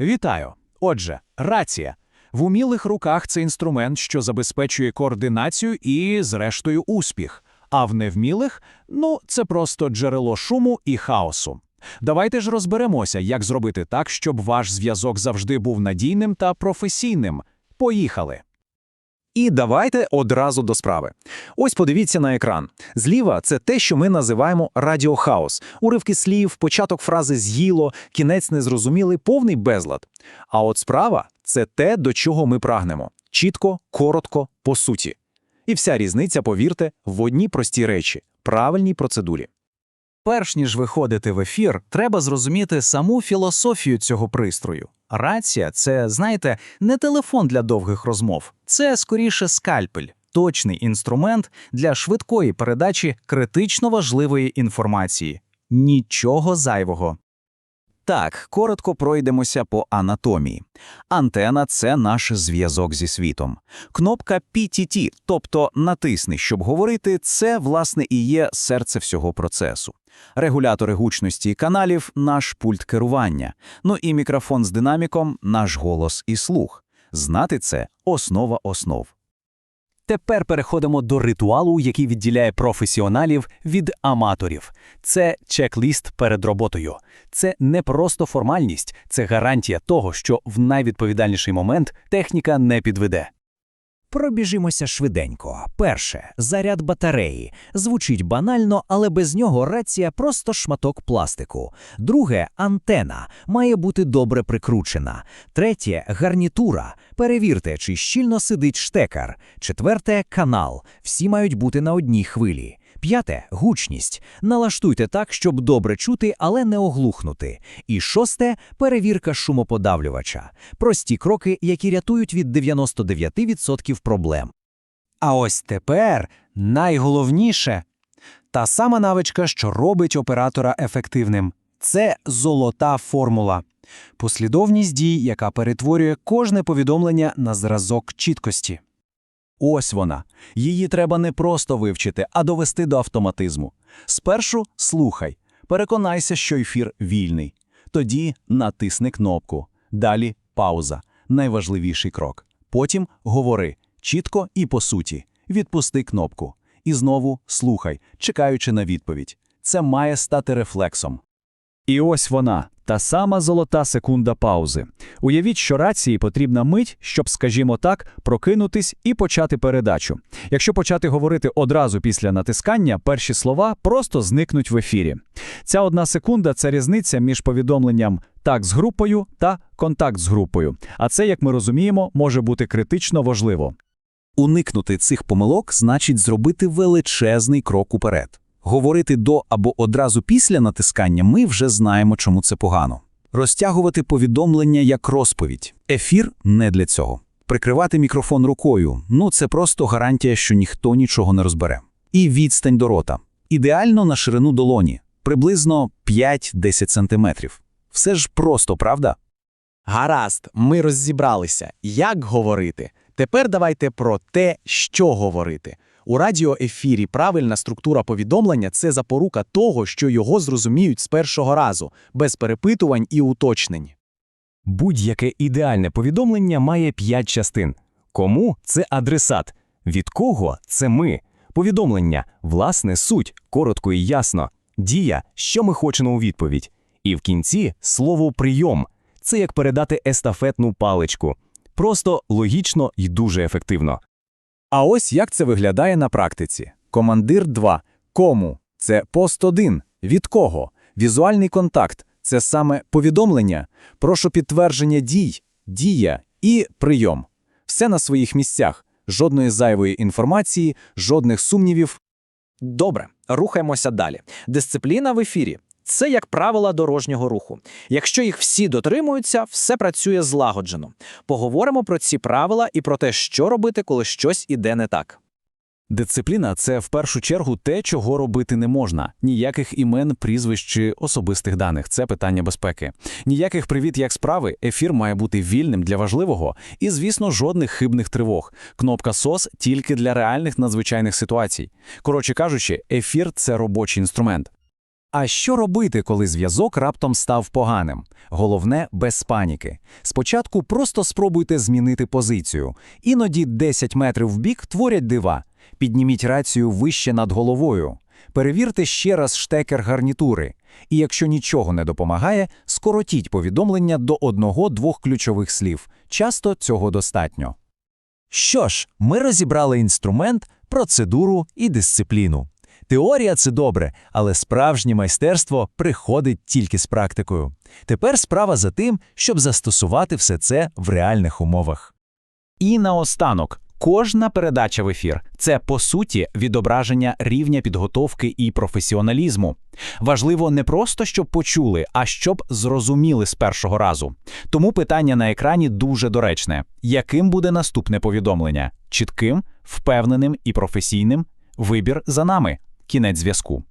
Вітаю! Отже, рація. В умілих руках це інструмент, що забезпечує координацію і, зрештою, успіх. А в невмілих ну, це просто джерело шуму і хаосу. Давайте ж розберемося, як зробити так, щоб ваш зв'язок завжди був надійним та професійним. Поїхали! І давайте одразу до справи. Ось подивіться на екран. Зліва це те, що ми називаємо радіохаос. Уривки слів, початок фрази з'їло, кінець незрозумілий, повний безлад. А от справа це те, до чого ми прагнемо. Чітко, коротко, по суті. І вся різниця, повірте, в одній простій речі правильній процедурі. Перш ніж виходити в ефір, треба зрозуміти саму філософію цього пристрою. Рація це, знаєте, не телефон для довгих розмов, це скоріше скальпель, точний інструмент для швидкої передачі критично важливої інформації. Нічого зайвого. Так, коротко пройдемося по анатомії. Антена це наш зв'язок зі світом. Кнопка PTT, тобто натисни, щоб говорити, це, власне, і є серце всього процесу. Регулятори гучності і каналів наш пульт керування. Ну і мікрофон з динаміком наш голос і слух. Знати це основа основ. Тепер переходимо до ритуалу, який відділяє професіоналів від аматорів. Це чек-ліст перед роботою. Це не просто формальність, це гарантія того, що в найвідповідальніший момент техніка не підведе. Пробіжимося швиденько. Перше заряд батареї. Звучить банально, але без нього рація просто шматок пластику. Друге антена має бути добре прикручена. Третє гарнітура. Перевірте, чи щільно сидить штекар. Четверте канал. Всі мають бути на одній хвилі. П'яте гучність. Налаштуйте так, щоб добре чути, але не оглухнути. І шосте перевірка шумоподавлювача. Прості кроки, які рятують від 99% проблем. А ось тепер найголовніше та сама навичка, що робить оператора ефективним. Це золота формула. Послідовність дій, яка перетворює кожне повідомлення на зразок чіткості. Ось вона. Її треба не просто вивчити, а довести до автоматизму. Спершу слухай, переконайся, що ефір вільний. Тоді натисни кнопку. Далі пауза. Найважливіший крок. Потім говори чітко і по суті. Відпусти кнопку. І знову слухай, чекаючи на відповідь. Це має стати рефлексом. І ось вона, та сама золота секунда паузи. Уявіть, що рації потрібна мить, щоб, скажімо так, прокинутись і почати передачу. Якщо почати говорити одразу після натискання, перші слова просто зникнуть в ефірі. Ця одна секунда це різниця між повідомленням так з групою та контакт з групою. А це, як ми розуміємо, може бути критично важливо. Уникнути цих помилок значить зробити величезний крок уперед. Говорити до або одразу після натискання ми вже знаємо, чому це погано. Розтягувати повідомлення як розповідь. Ефір не для цього. Прикривати мікрофон рукою ну це просто гарантія, що ніхто нічого не розбере. І відстань до рота. Ідеально на ширину долоні, приблизно 5-10 сантиметрів. Все ж просто, правда? Гаразд, ми розібралися, як говорити. Тепер давайте про те, що говорити. У радіоефірі правильна структура повідомлення це запорука того, що його зрозуміють з першого разу, без перепитувань і уточнень. Будь-яке ідеальне повідомлення має п'ять частин. Кому це адресат, від кого це ми. Повідомлення, власне, суть, коротко і ясно. Дія, що ми хочемо у відповідь. І в кінці слово прийом. Це як передати естафетну паличку. Просто логічно і дуже ефективно. А ось як це виглядає на практиці. Командир 2. Кому? Це пост 1. Від кого? Візуальний контакт. Це саме повідомлення. Прошу підтвердження дій, дія і прийом. Все на своїх місцях. Жодної зайвої інформації, жодних сумнівів. Добре, рухаємося далі. Дисципліна в ефірі це як правила дорожнього руху. Якщо їх всі дотримуються, все працює злагоджено. Поговоримо про ці правила і про те, що робити, коли щось іде не так. Дисципліна це в першу чергу те, чого робити не можна. Ніяких імен, прізвищ чи особистих даних це питання безпеки. Ніяких привіт, як справи, ефір має бути вільним для важливого і, звісно, жодних хибних тривог. Кнопка СОС тільки для реальних надзвичайних ситуацій. Коротше кажучи, ефір це робочий інструмент. А що робити, коли зв'язок раптом став поганим? Головне без паніки. Спочатку просто спробуйте змінити позицію. Іноді 10 метрів вбік творять дива. Підніміть рацію вище над головою. Перевірте ще раз штекер гарнітури. І якщо нічого не допомагає, скоротіть повідомлення до одного-двох ключових слів. Часто цього достатньо. Що ж, ми розібрали інструмент, процедуру і дисципліну. Теорія це добре, але справжнє майстерство приходить тільки з практикою. Тепер справа за тим, щоб застосувати все це в реальних умовах. І наостанок, кожна передача в ефір це по суті відображення рівня підготовки і професіоналізму. Важливо не просто щоб почули, а щоб зрозуміли з першого разу. Тому питання на екрані дуже доречне: яким буде наступне повідомлення? Чітким, впевненим і професійним? Вибір за нами. Кінець зв'язку.